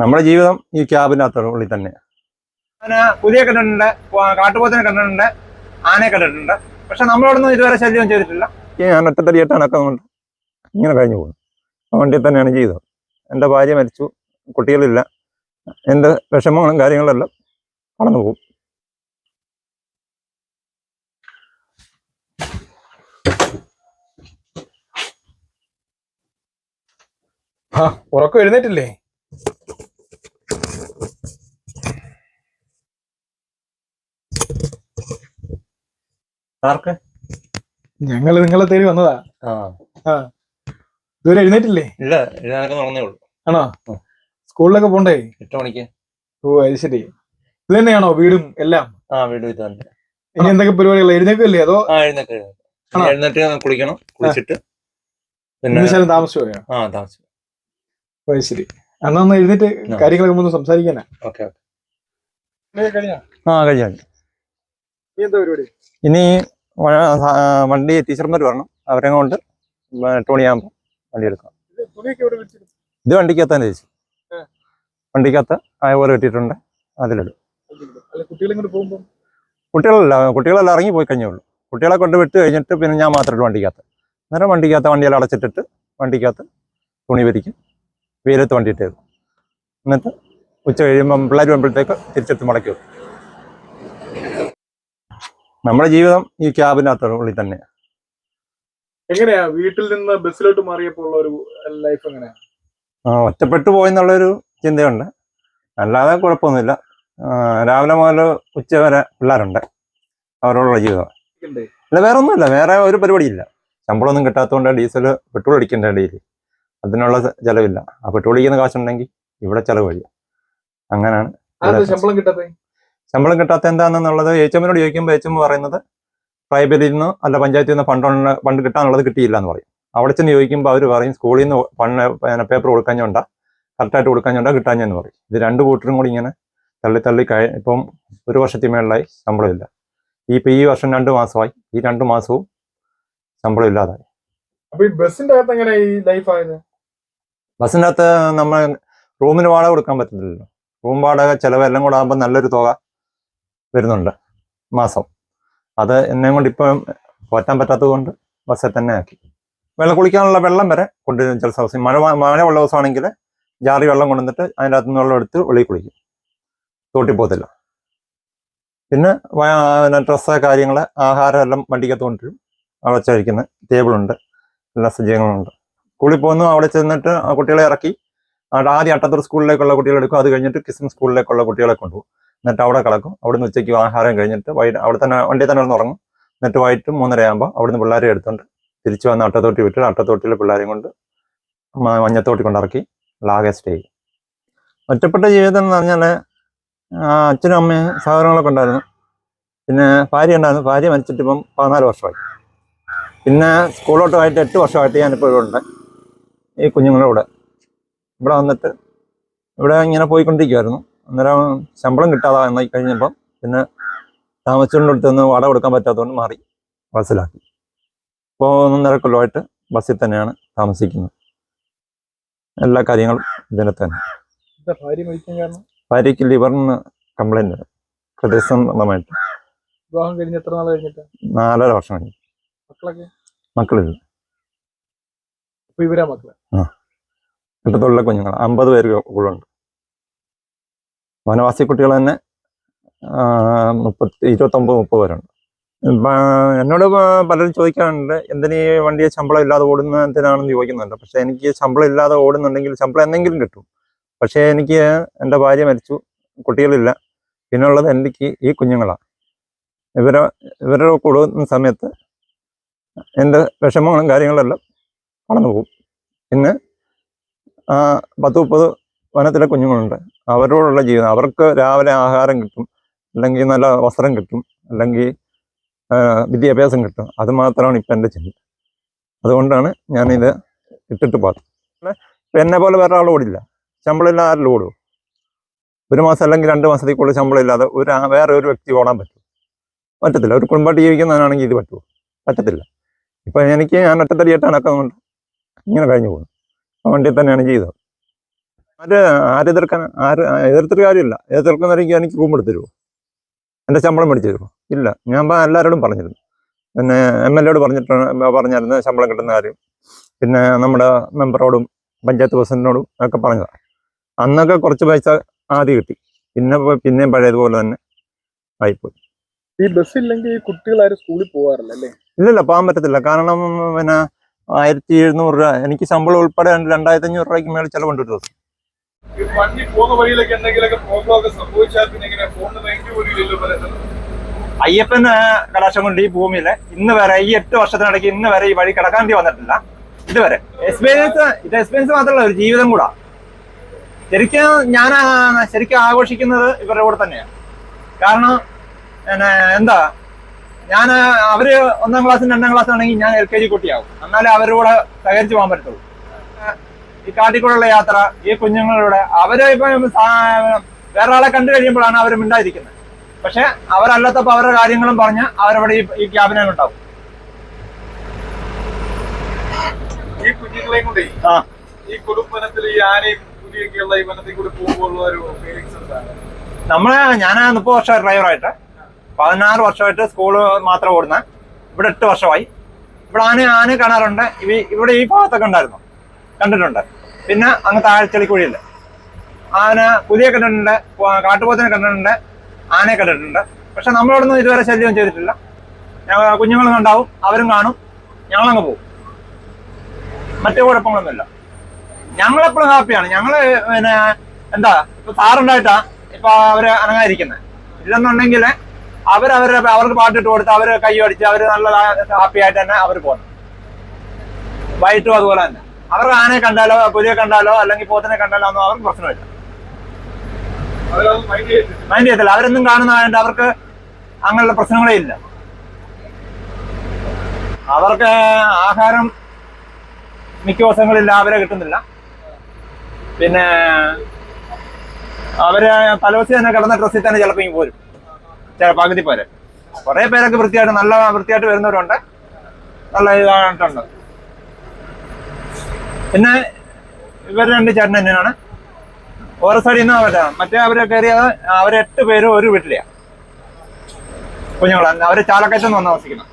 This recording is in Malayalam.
നമ്മുടെ ജീവിതം ഈ ക്യാബിനകത്തുള്ളിൽ തന്നെ. അങ്ങനെ പുതിയ കണ്ടിട്ടുണ്ട് കാട്ടുപോത്തിനെ കണ്ടിട്ടുണ്ട് ആനയെ കണ്ടിട്ടുണ്ട്. പക്ഷെ നമ്മളോടൊന്നും ഇതുവരെ ശല്യം ചെയ്തിട്ടില്ല. ഈ ഞാൻ ഒറ്റത്തടിയായിട്ട് നടക്കുന്നുണ്ട് ഇങ്ങനെ കഴിഞ്ഞു പോകുന്നു ആ വണ്ടിയിൽ തന്നെയാണ് ജീവിതം എന്റെ ഭാര്യ മരിച്ചു കുട്ടികളില്ല. എന്റെ വിഷമങ്ങളും കാര്യങ്ങളെല്ലാം കടന്നു പോകും. ആ ഉറക്കം എഴുന്നേറ്റില്ലേ? ആർക്ക്? ഞങ്ങൾ നിങ്ങളെ തേടി വന്നതാ. ആ. ഇതുവരെ എഴുന്നേറ്റില്ലേ? ഇല്ല എഴുതാനൊക്കെ നടന്നേ ഉള്ളൂ. ആണോ. സ്കൂളിലൊക്കെ പോണ്ടേ? എട്ട് മണിക്ക്. ഓ അത് ശരി. ഇത് തന്നെയാണോ വീടും എല്ലാം? ആ വീട് ഇത് തന്നെ. ഇനി എന്തൊക്കെ പരിപാടികൾ എഴുന്നേക്കല്ലേ അതോ? ആ എഴുന്നേറ്റ് എഴുന്നേറ്റ് കുളിക്കണം. കുളിച്ചിട്ട് പിന്നെ താമസിച്ചു പോയോ? ആ താമസിച്ചു. ഓ ശരി. എന്നാ ഒന്ന് എഴുന്നേറ്റ്. കാര്യങ്ങളൊക്കെ ഒന്ന് സംസാരിക്കാനാ. Okay okay. ആ കഴിഞ്ഞാൽ ഇനി വണ്ടി ടീച്ചർമാർ വരണം. അവരെ കൊണ്ട് എട്ട് മണിയാകുമ്പോൾ വണ്ടി എടുക്കാം ഇത് വണ്ടിക്കകത്താണ് ചേച്ചി. വണ്ടിക്കകത്ത് ആയപോലെ കെട്ടിയിട്ടുണ്ട്. അതിലിടും. കുട്ടികളല്ല കുട്ടികളെല്ലാം ഇറങ്ങി പോയി കഴിഞ്ഞേ ഉള്ളൂ. കുട്ടികളെ കൊണ്ട് വിട്ട് കഴിഞ്ഞിട്ട് പിന്നെ ഞാൻ മാത്രമേ ഉള്ളൂ വണ്ടിക്കകത്ത്. അന്നേരം വണ്ടിക്കകത്ത് വണ്ടിയെല്ലാം അടച്ചിട്ടിട്ട് വണ്ടിക്കകത്ത് തുണി വിരിക്കും. വെയിലത്ത് വണ്ടി ഇട്ടേക്കും എന്നിട്ട് ഉച്ച കഴിയുമ്പം പിള്ളേർ വരുമ്പോഴത്തേക്ക് തിരിച്ചെടുത്ത് മടക്കി വെക്കും. നമ്മുടെ ജീവിതം ഈ ക്യാബിനകത്തുള്ളിൽ തന്നെ. എങ്ങനെയാ? വീട്ടിൽ നിന്ന് ബസ്സിലോട്ട് മാറിയപ്പോൾ ഒരു ലൈഫ് എങ്ങനെയാ? ആ, ഒറ്റപ്പെട്ടു പോയെന്നുള്ളൊരു ചിന്തയുണ്ട്. അല്ലാതെ കുഴപ്പമൊന്നുമില്ല. രാവിലെ മുതൽ ഉച്ച വരെ പിള്ളേരുണ്ട്. അവരോടുള്ള ജീവിതം? അല്ല വേറെ ഒന്നുമില്ല വേറെ ഒരു പരിപാടിയില്ല. ശമ്പളമൊന്നും കിട്ടാത്തതുകൊണ്ട് ഡീസൽ പെട്രോൾ അടിക്കേണ്ട ഡെയിലി. അതിനുള്ള ചിലവില്ല. ആ പെട്രോൾ അടിക്കുന്ന കാശുണ്ടെങ്കിൽ ഇവിടെ ചെലവ് വഴി അങ്ങനെയാണ് ശമ്പളം കിട്ടാത്തേ ശമ്പളം കിട്ടാത്ത എന്താണെന്നുള്ളത് എച്ചമ്മിനോട് ചോദിക്കുമ്പോൾ എച്ചമ്മ പറയുന്നത് ട്രൈബലിൽ നിന്ന് അല്ല പഞ്ചായത്തിൽ നിന്ന് ഫണ്ട് ഫണ്ട് കിട്ടാനുള്ളത് കിട്ടിയില്ല എന്ന് പറയും. അവിടെ ചെന്ന് ചോദിക്കുമ്പോൾ അവർ പറയും സ്കൂളിൽ നിന്ന് ഫണ്ട് പേപ്പർ കൊടുക്കാഞ്ഞോണ്ടാ കറക്റ്റായിട്ട് കൊടുക്കാഞ്ഞോണ്ടാ കിട്ടാഞ്ഞെന്ന് പറയും. ഇത് രണ്ട് കൂട്ടരും കൂടി ഇങ്ങനെ തള്ളി തള്ളി കഴി ഇപ്പം ഒരു വർഷത്തിൽ മേളിലായി ശമ്പളമില്ല ഈ ഇപ്പം ഈ വർഷം രണ്ട് മാസമായി. ഈ രണ്ട് മാസവും ശമ്പളം ഇല്ലാതായി. അപ്പൊ ഈ ബസ്സിന്റെ അകത്ത് എങ്ങനെ ഈ ലൈഫ് ആയത്? ബസ്സിന്റെ അകത്ത് നമ്മൾ റൂമിന് വാടക കൊടുക്കാൻ പറ്റത്തില്ലല്ലോ. റൂം വാടക ചിലവ് എല്ലാം കൂടെ ആകുമ്പോൾ നല്ലൊരു തുക വരുന്നുണ്ട് മാസം. അത് എന്നെ കൊണ്ട് ഇപ്പം പോറ്റാൻ പറ്റാത്തത് കൊണ്ട് ബസ്സിൽ തന്നെ ആക്കി. വെള്ളം കുളിക്കാനുള്ള വെള്ളം വരെ കൊണ്ട് ദിവസം. മഴ മഴയുള്ള ദിവസമാണെങ്കിൽ ജാറി വെള്ളം കൊണ്ടുവന്നിട്ട് അതിന്റെ അകത്തുനിന്ന് വെള്ളം എടുത്ത് വെളിയിൽ കുളിക്കും. തോട്ടിൽ പോകത്തില്ല. പിന്നെ ഡ്രസ്സ് കാര്യങ്ങൾ ആഹാരം എല്ലാം വണ്ടിക്കകത്ത് കൊണ്ടുവരും. അവിടെ ചഴിക്കുന്ന ടേബിളുണ്ട് എല്ലാ സജ്ജീകരണങ്ങളുണ്ട് സ്കൂളിൽ പോകുന്നു അവിടെ ചെന്നിട്ട് ആ കുട്ടികളെ ഇറക്കി. ആദ്യം അട്ടത്തൂർ സ്കൂളിലേക്കുള്ള കുട്ടികളെ എടുക്കും. അത് കഴിഞ്ഞിട്ട് കിസ്മസ് സ്കൂളിലേക്കുള്ള കുട്ടികളെ കൊണ്ടുപോകും. എന്നിട്ട് അവിടെ കിടക്കും. അവിടുന്ന് ഉച്ചയ്ക്ക് ആഹാരം കഴിഞ്ഞിട്ട് വൈകിട്ട് അവിടെ തന്നെ വണ്ടി തന്നെ ഒന്ന് ഉറങ്ങും. എന്നിട്ട് വൈകിട്ട് മൂന്നര ആകുമ്പോൾ അവിടുന്ന് പിള്ളേരെ എടുത്തുകൊണ്ട് തിരിച്ചു വന്ന് അട്ടത്തോട്ടി വിട്ട് അട്ടത്തോട്ടിലെ പിള്ളേരെയും കൊണ്ട് മഞ്ഞത്തോട്ടി കൊണ്ടിറക്കി ലാകെ സ്റ്റേ ചെയ്യും. ഒറ്റപ്പെട്ട ജീവിതം എന്ന് പറഞ്ഞാൽ അച്ഛനും അമ്മയും സഹോദരങ്ങളൊക്കെ ഉണ്ടായിരുന്നു. പിന്നെ ഭാര്യ ഉണ്ടായിരുന്നു. ഭാര്യ മരിച്ചിട്ട് ഇപ്പം പതിനാല് വർഷമായി. പിന്നെ സ്കൂളിലോട്ട് ആയിട്ട് എട്ട് വർഷമായിട്ട് ഞാനിപ്പോൾ ഇവിടെ ഉണ്ട്. ഈ കുഞ്ഞുങ്ങളുടെ കൂടെ. ഇവിടെ വന്നിട്ട് ഇവിടെ ഇങ്ങനെ പോയിക്കൊണ്ടിരിക്കുമായിരുന്നു അന്നേരം ശമ്പളം കിട്ടാതെ എന്നായി കഴിഞ്ഞപ്പം പിന്നെ താമസിച്ചുകൊണ്ടിടത്ത് നിന്ന് വാടക കൊടുക്കാൻ പറ്റാത്തതുകൊണ്ട് മാറി. ബസ്സിലാക്കി ഇപ്പോൾ ഒന്നര കൊല്ലമായിട്ട് ബസ്സിൽ തന്നെയാണ് താമസിക്കുന്നത്. എല്ലാ കാര്യങ്ങളും ഇതിനെ തന്നെ. ഭാര്യയ്ക്ക് ലിവറിന് കംപ്ലൈന്റ് ഹൃദയസംബന്ധമായിട്ട് വിവാഹം കഴിഞ്ഞ് എത്ര നാൾ കഴിഞ്ഞിട്ട്? നാലര വർഷം കഴിഞ്ഞു. മക്കളൊക്കെ? മക്കളില്ല ഇവരാ മക്കൾ? ഇട്ടത്തുള്ള കുഞ്ഞുങ്ങൾ അമ്പത് പേര് കൂടുതലുണ്ട് വനവാസി കുട്ടികൾ തന്നെ മുപ്പത്തി ഇരുപത്തൊമ്പത് മുപ്പത് പേരുണ്ട്. എന്നോട് പലരും ചോദിക്കാറുണ്ട് എന്തിനീ വണ്ടിയെ ശമ്പളം ഇല്ലാതെ ഓടുന്നതിനാണെന്ന് ചോദിക്കുന്നുണ്ട്. പക്ഷെ എനിക്ക് ശമ്പളം ഇല്ലാതെ ഓടുന്നുണ്ടെങ്കിൽ ശമ്പളം എന്തെങ്കിലും കിട്ടും. പക്ഷേ എനിക്ക് എന്റെ ഭാര്യ മരിച്ചു കുട്ടികളില്ല. പിന്നുള്ളത് എനിക്ക് ഈ കുഞ്ഞുങ്ങളാണ് ഇവരെ ഇവരുടെ കൊടുക്കുന്ന സമയത്ത് എന്റെ വിഷമങ്ങളും കാര്യങ്ങളെല്ലാം കടന്നു പോകും പിന്നെ പത്ത് മുപ്പത് വനത്തിലെ കുഞ്ഞുങ്ങളുണ്ട്. അവരോടുള്ള ജീവിതം അവർക്ക് രാവിലെ ആഹാരം കിട്ടും അല്ലെങ്കിൽ നല്ല വസ്ത്രം കിട്ടും അല്ലെങ്കിൽ വിദ്യാഭ്യാസം കിട്ടും. അതുമാത്രമാണ് ഇപ്പം എന്റെ ചിന്ത. അതുകൊണ്ടാണ് ഞാനിത് ഇട്ടിട്ട് പോകുന്നത് ഇപ്പം എന്നെ പോലെ വേറെ ആൾ ഓടില്ല. ശമ്പളം ഇല്ലാതെ ആരെങ്കിലും ഓടും. ഒരു മാസം അല്ലെങ്കിൽ രണ്ട് മാസത്തിൽ കൂടുതൽ ശമ്പളം ഇല്ലാതെ ഒരു വേറെ ഒരു വ്യക്തി ഓടാൻ പറ്റും. പറ്റത്തില്ല. ഒരു കുടുംബമായിട്ട് ജീവിക്കുന്നതിനാണെങ്കിൽ ഇത് പറ്റുമോ പറ്റത്തില്ല. ഇപ്പം എനിക്ക് ഞാൻ ഒറ്റത്തടിയായിട്ട് നടക്കുന്നുണ്ട്. ഇങ്ങനെ കഴിഞ്ഞു ആ വണ്ടിയിൽ തന്നെയാണ് ജീവിതം ആര് ആര് എതിർക്കാൻ ആര് എതിർത്തിട്ട് കാര്യമില്ല. എതിർക്കുന്നവരെങ്കിൽ എനിക്ക് റൂം എടുത്തു തരുമോ എന്റെ ശമ്പളം മേടിച്ചു തരുമോ ഇല്ല. ഞാൻ എല്ലാവരോടും പറഞ്ഞിരുന്നു. പിന്നെ എം എൽ എയോട് പറഞ്ഞിട്ട് പറഞ്ഞായിരുന്നു ശമ്പളം കിട്ടുന്ന കാര്യം. പിന്നെ നമ്മുടെ മെമ്പറോടും പഞ്ചായത്ത് പ്രസിഡന്റിനോടും ഒക്കെ പറഞ്ഞതാണ് അന്നൊക്കെ കുറച്ച് പൈസ ആദ്യം കിട്ടി. പിന്നെ പിന്നെയും പഴയതുപോലെ തന്നെ ആയിപ്പോയി. ഈ ബസ് ഇല്ലെങ്കിൽ ആരും സ്കൂളിൽ പോകാറില്ല അല്ലേ? ഇല്ലല്ല പോകാൻ പറ്റത്തില്ല. കാരണം പിന്നെ ആയിരത്തി എഴുന്നൂറ് രൂപ. എനിക്ക് ശമ്പളം ഉൾപ്പെടെ രണ്ടായിരത്തി അഞ്ഞൂറ് രൂപയ്ക്ക് മേളിൽ ചിലവുണ്ട് ഒരു ദിവസം. വണ്ടി പോകുന്ന ഫോണിന് റേഞ്ച് ഇല്ലല്ലോ അയ്യപ്പൻ കടാശം കൊണ്ട് ഈ ഭൂമിയിൽ ഇന്ന് വരെ ഈ എട്ട് വർഷത്തിനിടയ്ക്ക് ഇന്ന് വരെ ഈ വഴി കിടക്കാണ്ടി വന്നിട്ടില്ല. ഇതുവരെ. എക്സ്പീരിയൻസ് ഇത് എക്സ്പീരിയൻസ് മാത്രമല്ല ഒരു ജീവിതം കൂടാ. ശരിക്കും ഞാൻ ശരിക്കും ആഘോഷിക്കുന്നത് ഇവരുടെ കൂടെ തന്നെയാണ് കാരണം പിന്നെ എന്താ ഞാൻ അവർ ഒന്നാം ക്ലാസ്സും രണ്ടാം ക്ലാസ് ആണെങ്കിൽ ഞാൻ എൽ കെ ജി കുട്ടിയാവും. എന്നാലേ അവരുടെ കൂടെ സഹകരിച്ച് പോകാൻ പറ്റത്തുള്ളൂ. ഈ കാട്ടിക്കൂടെയുള്ള യാത്ര ഈ കുഞ്ഞുങ്ങളുടെ അവർ ഇപ്പം വേറെ ആളെ കണ്ടു കഴിയുമ്പോഴാണ് അവർ മിണ്ടായിരിക്കുന്നത് പക്ഷെ അവരല്ലാത്തപ്പോ അവരുടെ കാര്യങ്ങളും പറഞ്ഞ് അവരവിടെ ഈ- ഈ ക്യാബിനെ ഉണ്ടാവും ഈ കുഞ്ഞുങ്ങളെയും കൊണ്ടേ ഈ കുടുംബനത്തിൽ ഈ ആനയും പുലിയൊക്കെയുള്ള ഈ വനത്തിൽ കൂടി പോകുമ്പോൾ ഒരു ഫീലിങ്സ് എന്താണ്? നമ്മൾ ഞാൻ മുപ്പത് വർഷം ഡ്രൈവറായിട്ട്. പതിനാറ് വർഷമായിട്ട് സ്കൂൾ മാത്രം ഓടുന്ന. ഇവിടെ എട്ട് വർഷമായി. ഇവിടെ ആന ആന കാണാറുണ്ട്. ഇവിടെ ഈ ഭാഗത്തൊക്കെ ഉണ്ടായിരുന്നു. കണ്ടിട്ടുണ്ട്. പിന്നെ അങ്ങ് താഴെ ചെളിക്കുഴിയില്ല ആന പുലിയെ കണ്ടിട്ടുണ്ട് കാട്ടുപോത്തിനെ കണ്ടിട്ടുണ്ട് ആനയെ കണ്ടിട്ടുണ്ട്. പക്ഷെ നമ്മളോടൊന്നും ഇതുവരെ ശല്യം ചെയ്തിട്ടില്ല. ഞങ്ങൾ കുഞ്ഞുങ്ങളും ഉണ്ടാവും അവരും കാണും ഞങ്ങളങ്ങ് പോകും മറ്റു കുഴപ്പങ്ങളൊന്നുമില്ല. ഞങ്ങളെപ്പോഴും ഹാപ്പിയാണ്. ഞങ്ങൾ പിന്നെ എന്താ ഇപ്പൊ സാറുണ്ടായിട്ടാ ഇപ്പൊ അവർ അനങ്ങാതിരിക്കുന്നത് ഇല്ലെന്നുണ്ടെങ്കിൽ അവരവരുടെ അവർക്ക് പാട്ടിട്ട് കൊടുത്ത് അവർ കൈ അടിച്ച് അവർ നല്ല ഹാപ്പി ആയിട്ട് തന്നെ അവർ പോകുന്നു വൈകിട്ടും അതുപോലെ തന്നെ. അവർക്ക് ആനയെ കണ്ടാലോ പുലിയെ കണ്ടാലോ അല്ലെങ്കിൽ പോത്തിനെ കണ്ടാലോ ഒന്നും അവർക്ക് പ്രശ്നമില്ല. മൈൻഡ് ചെയ്യത്തില്ല. അവരൊന്നും കാണുന്നതായിട്ട് അവർക്ക് അങ്ങനെയുള്ള പ്രശ്നങ്ങളേ ഇല്ല. അവർക്ക് ആഹാരം മിക്ക ദിവസങ്ങളിൽ രാവിലെ കിട്ടുന്നില്ല. പിന്നെ അവർ തലവസി തന്നെ കിടന്ന ഡ്രസ്സിൽ തന്നെ ചിലപ്പോൾ ഇങ്ങ് പോരും. ചില പകുതി പേര്. കുറെ പേരൊക്കെ വൃത്തിയായിട്ട് നല്ല വൃത്തിയായിട്ട് വരുന്നവരുണ്ട്. നല്ല ഇതായിട്ടുണ്ട്. പിന്നെ ഇവർ രണ്ട് ചേട്ടൻ തന്നെയാണ് ഓരോ സൈഡിൽ നിന്ന് അവരുടെ മറ്റേ അവരെ കയറിയത് അവരെട്ട് പേരും ഒരു വീട്ടിലെയാ. കുഞ്ഞുങ്ങളെ. അവർ ചാലക്കയറ്റം വന്ന് താമസിക്കുന്നത്